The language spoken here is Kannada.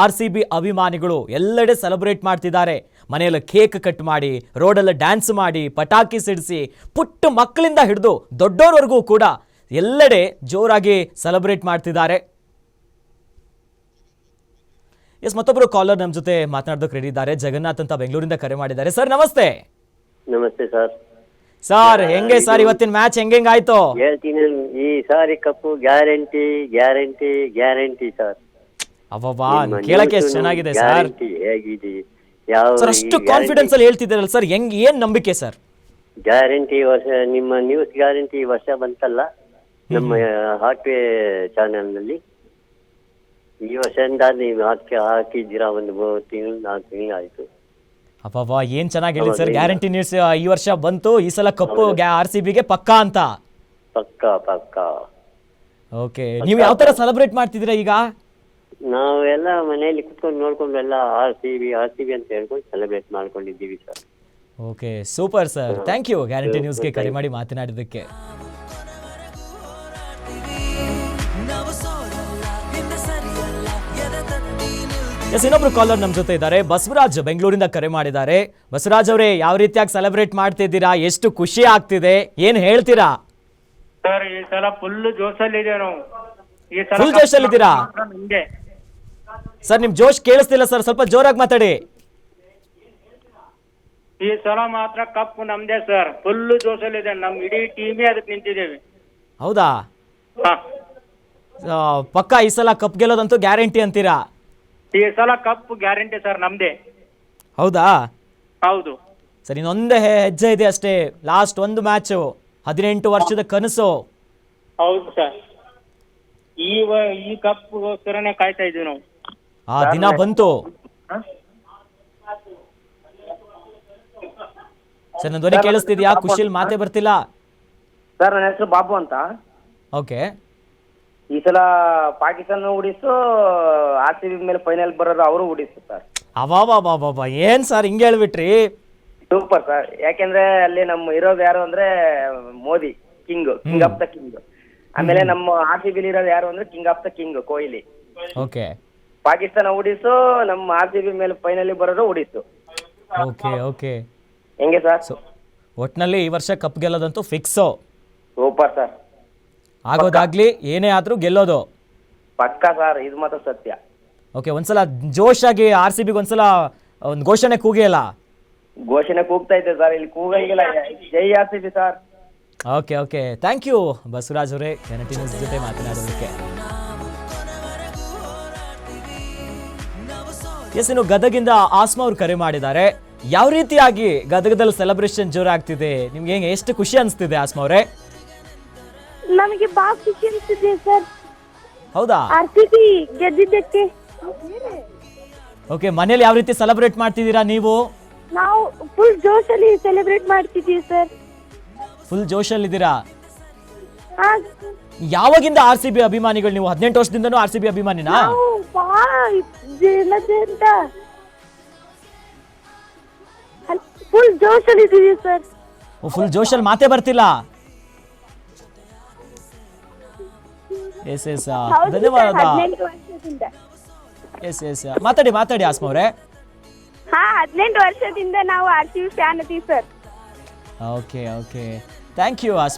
ಆರ್ ಸಿ ಬಿ ಅಭಿಮಾನಿಗಳು ಎಲ್ಲೆಡೆ ಸೆಲೆಬ್ರೇಟ್ ಮಾಡ್ತಿದ್ದಾರೆ. ಮನೆಯಲ್ಲಿ ಕೇಕ್ ಕಟ್ ಮಾಡಿ ರೋಡಲ್ಲಿ ಡ್ಯಾನ್ಸ್ ಮಾಡಿ ಪಟಾಕಿ ಸಿಡಿಸಿ ಪುಟ್ಟ ಮಕ್ಕಳಿಂದ ಹಿಡಿದು ದೊಡ್ಡೋರ್ವರೆಗೂ ಕೂಡ ಎಲ್ಲೆಡೆ ಜೋರಾಗಿ ಸೆಲೆಬ್ರೇಟ್ ಮಾಡ್ತಿದ್ದಾರೆ. ಎಸ್ ಮತ್ತೊಬ್ಬರು ಕಾಲರ್ ನಮ್ಮ ಜೊತೆ ಮಾತನಾಡೋದಕ್ಕೆ ರೆಡಿ ಇದ್ದಾರೆ. ಜಗನ್ನಾಥ್ ಅಂತ ಬೆಂಗಳೂರಿಂದ ಕರೆ ಮಾಡಿದ್ದಾರೆ. ಸರ್ ನಮಸ್ತೆ. ನಮಸ್ತೆ ಸರ್. ಸರ್ ಹೆಂಗೆ ಸರ್ ಇವತ್ತಿನ ಮ್ಯಾಚ್ ಹೆಂಗಾಯ್ತು ಹೇಳ್ತೀನಿ ಈ ಸಾರಿ cup guarantee guarantee guarantee sir. ಅಬ್ಬಬ್ಬಾ ಕೇಳಕ್ಕೆ ಎಷ್ಟು ಚೆನ್ನಾಗಿದೆ ಸರ್. ಹೇಗಿದೆ ಯಾವ ಸರ್ ಅಷ್ಟು ಕಾನ್ಫಿಡೆನ್ಸ್ ಅಲ್ಲಿ ಹೇಳ್ತಿದ್ದಾರಲ್ಲ ಸರ್ ಹೆಂಗ್ ಏನ್ ನಂಬಿಕೆ ಸರ್? ಗ್ಯಾರಂಟಿ ವರ್ಷ ನಿಮ್ಮ ನ್ಯೂಸ್ ಗ್ಯಾರಂಟಿ ವರ್ಷ ಬಂತಲ್ಲ ನಮ್ಮ ಹಾಟ್ವೇ ಚಾನೆಲ್ನಲ್ಲಿ. ಈ ವರ್ಷದಿಂದ ನೀವು ಹಾಕಿ ಹಾಕಿದ್ದೀರಾ ಒಂದು ಮೂರು ತಿಂಗಳು ನಾಲ್ಕು ತಿಂಗಳು ಆಯ್ತು. ಅಬ್ಬಬ್ಬಾ ಏನ್ ಚೆನ್ನಾಗಿ ಹೇಳಿ ಸರ್? ಗ್ಯಾರಂಟಿ ನ್ಯೂಸ್ ಈ ವರ್ಷ ಬಂತು ಈ ಸಲ ಕಪ್ಪು ಆರ್ ಸಿ ಬಿಗೆ ಪಕ್ಕಾ ಅಂತ. ಪಕ್ಕ ಪಕ್ಕ. ಓಕೆ ನೀವು ಯಾವ ತರ ಸೆಲೆಬ್ರೇಟ್ ಮಾಡ್ತಿದ್ದೀರಾ ಈಗ? ನಾವೆಲ್ಲ ಮನೆಯಲ್ಲಿ ಕುತ್ಕೊಂಡು ನೋಡ್ಕೊಂಡು ಎಲ್ಲ R C B R C B ಅಂತ ಹೇಳ್ಕೊಂಡು ಸೆಲೆಬ್ರೇಟ್ ಮಾಡ್ಕೊಂಡಿದ್ದೀವಿ sir okay super sir thank you guarantee ನ್ಯೂಸ್ಗೆ ಕರೆ ಮಾಡಿ ಮಾತನಾಡಿದ್ದಕ್ಕೆ. ಎಸ್ ಇನ್ನೊಬ್ರು ಕಾಲರ್ ನಮ್ಮ ಜೊತೆ ಇದ್ದಾರೆ. ಬಸವರಾಜ್ ಬೆಂಗಳೂರಿಂದ ಕರೆ ಮಾಡಿದ್ದಾರೆ. ಬಸವರಾಜ್ ಅವರೇ ಯಾವ ರೀತಿಯಾಗಿ ಸೆಲೆಬ್ರೇಟ್ ಮಾಡ್ತಿದ್ದೀರಾ ಎಷ್ಟು ಖುಷಿ ಆಗ್ತಿದೆ? ಏನ್ ಹೇಳ್ತೀರಾ? ಸರ್ ಈ ಸಲ ಫುಲ್ ಜೋಶಲ್ಲಿದೆ ನಾವು. ಈ ಸಲ ಫುಲ್ ಜೋಶಲ್ಲಿದ್ದೀರಾ? ಮಾತ್ರ ನಮ್ದೆ ಸರ್ ನಿಮ್ ಜೋಶ್ ಕೇಳಿಸ್ತಿಲ್ಲ ಸರ್ ಸ್ವಲ್ಪ ಜೋರಾಗಿ ಮಾತಾಡಿ. ಈ ಸಲ ಮಾತ್ರ ಕಪ್ ನಮ್ದೇ ಸರ್ ಫುಲ್ ಜೋಶಲ್ಲಿದೆ ನಮ್ ಇಡೀ ಟೀಮೇ ಅದಕ್ಕೆ ನಿಂತಿದ್ದೇವೆ. ಹೌದಾ? ಹಾ. ಆ, ಪಕ್ಕಾ ಈ ಸಲ ಕಪ್ ಗೆಲ್ಲೋದಂತೂ ಗ್ಯಾರಂಟಿ ಅಂತೀರಾ? ಈ ಸಲ ಕಪ್ ಗ್ಯಾರಂಟಿ ಸರ್ ನಮ್ದೇ. ಹೌದಾ? ಹೌದು. ಸರ್ ಇನ್ನೊಂದೇ ಹೆ- ಹೆಜ್ಜೆ ಇದೆ ಅಷ್ಟೇ ಲಾಸ್ಟ್ ಒಂದು ಮ್ಯಾಚು ಹದಿನೆಂಟು ವರ್ಷದ ಕನಸು. ಹೌದು ಸರ್. ಈ ವ- ಈ ಕಪ್ಗೋಸ್ಕರನೇ ಕಾಯ್ತಾ ಇದ್ದೀವಿ ನಾವು. ಆ ದಿನ ಬಂತು? ಸರ್ ನನ್ನ ಧ್ವನಿ ಕೇಳಿಸ್ತಿದ್ಯಾ? ಖುಷಿಲ್ ಮಾತೇ ಬರ್ತಿಲ್ಲ. ಸರ್ ನನ್ನ ಹೆಸರು ಬಾಬು ಅಂತ. ಓಕೆ. ಈ ಸಲ ಪಾಕಿಸ್ತಾನ ಉಡಿಸು ಆರ್ ಸಿ ಬಿ ಮೇಲೆ ಫೈನಲ್ ಬರೋರು ಅವರು ಉಡಿಸು ಸರ್. ಅವಾಬಾ ಬಾಬಾ ಏನ್ ಸರ್ ಹಿಂಗೆ ಹೇಳ್ಬಿಟ್ರಿ? Super sir. ಯಾಕೆಂದ್ರೆ ಅಲ್ಲಿ ನಮ್ಮ ಇರೋದು ಯಾರು ಅಂದ್ರೆ Modi king king of the king ಆಮೇಲೆ ನಮ್ಮ ಆರ್ ಸಿ ಬಿಲಿ ಇರೋದು ಯಾರು ಅಂದ್ರೆ king of the king Kohli. Okay. Pakistan ಉಡಿಸು ನಮ್ಮ ಆರ್ ಸಿ ಬಿ ಮೇಲೆ ಫೈನಲ್ ಬರೋರು ಉಡಿಸು ಓಕೆ ಓಕೆ ಹೆಂಗೆ ಸರ್ ಒಟ್ಟಿನಲ್ಲಿ ಒಟ್ನಲ್ಲಿ ಈ ವರ್ಷ ಕಪ್ ಗೆಲ್ಲೋದಂತೂ ಫಿಕ್ಸು ಸೂಪರ್ ಸರ್ ಆಗೋದಾಗ್ಲಿ ಏನೇ ಆದ್ರೂ ಗೆಲ್ಲೋದು. ಪಕ್ಕಾ ಸರ್ ಇದು ಮಾತ್ರ ಸತ್ಯ. ಓಕೆ ಒಂದ್ಸಲ ಜೋಶ್ ಆಗಿ ಆರ್ ಸಿ ಬಿಗೆ ಒಂದ್ಸಲ ಒಂದು ಘೋಷಣೆ ಕೂಗಿಯಲ್ಲ? ಘೋಷಣೆ ಕೂಗ್ತಾ ಇದೆ ಸರ್ ಇಲ್ಲಿ ಕೂಗಂಗಿಲ್ಲ. ಜೈ R C B sir okay okay thank you Basavaraj ಅವರೇ. ಜನಟಿ ನ್ಯೂಸ್ ಜೊತೆ ಮಾತನಾಡೋದಕ್ಕೆ ಎಸ್ ಇನ್ನು ಗದಗಿಂದ ಆಸ್ಮಾ ಅವ್ರು ಕರೆ ಮಾಡಿದ್ದಾರೆ. ಯಾವ ರೀತಿಯಾಗಿ ಗದಗದಲ್ಲಿ ಸೆಲೆಬ್ರೇಷನ್ ಜೋರಾಗ್ತಿದೆ ನಿಮ್ಗೆ ಹೆಂಗೆ ಎಷ್ಟು ಖುಷಿ ಅನಿಸ್ತಿದೆ ಆಸ್ಮಾ ಅವರೇ? ನಮಗೆ ಬಾ ಖುಷಿ ಅನಿಸ್ತಿದೆ ಸರ್. ಹೌದಾ? ಆರ್ಸಿಬಿ ಗೆದ್ದಿದ್ದಕ್ಕೆ. ಓಕೆ ಮನೇಲಿ ಯಾವ ರೀತಿ ಸೆಲೆಬ್ರೇಟ್ ಮಾಡ್ತಿದ್ದೀರಾ ನೀವು? ನಾವು ಫುಲ್ ಜೋಶಲ್ಲಿ ಸೆಲೆಬ್ರೇಟ್ ಮಾಡ್ತಿದ್ದೀವಿ ಸರ್. ಫುಲ್ ಜೋಶಲ್ಲಿ ಇದ್ದೀರಾ? ಯಾವಾಗಿಂದ ಆರ್ ಸಿ ಬಿ ಅಭಿಮಾನಿಗಳು ನೀವು? ಹದಿನೆಂಟು ವರ್ಷದಿಂದನೂ ಆರ್ ಸಿ ಬಿ ಅಭಿಮಾನಿನಾ ದಿನದಿಂದ ಫುಲ್ ಜೋಶಲ್ಲಿ ಇದ್ದೀವಿ ಸರ್. ಫುಲ್ ಜೋಶಲ್ಲಿ ಮಾತೇ ಬರ್ತಿಲ್ಲ. ಎಸ್ ಎಸ್ ಧನ್ಯವಾದ. ಹದಿನೆಂಟು ವರ್ಷದಿಂದ. ಎಸ್ ಎಸ್ ಮಾತಾಡಿ ಮಾತಾಡಿ ಆಸ್ಮ ಅವರೇ. ಹಾ ಹದಿನೆಂಟು ವರ್ಷದಿಂದ ನಾವು ಆರ್ ಸಿ ಬಿ ಫ್ಯಾನ್ ಅದೀವಿ sir. Okay okay thank you Asma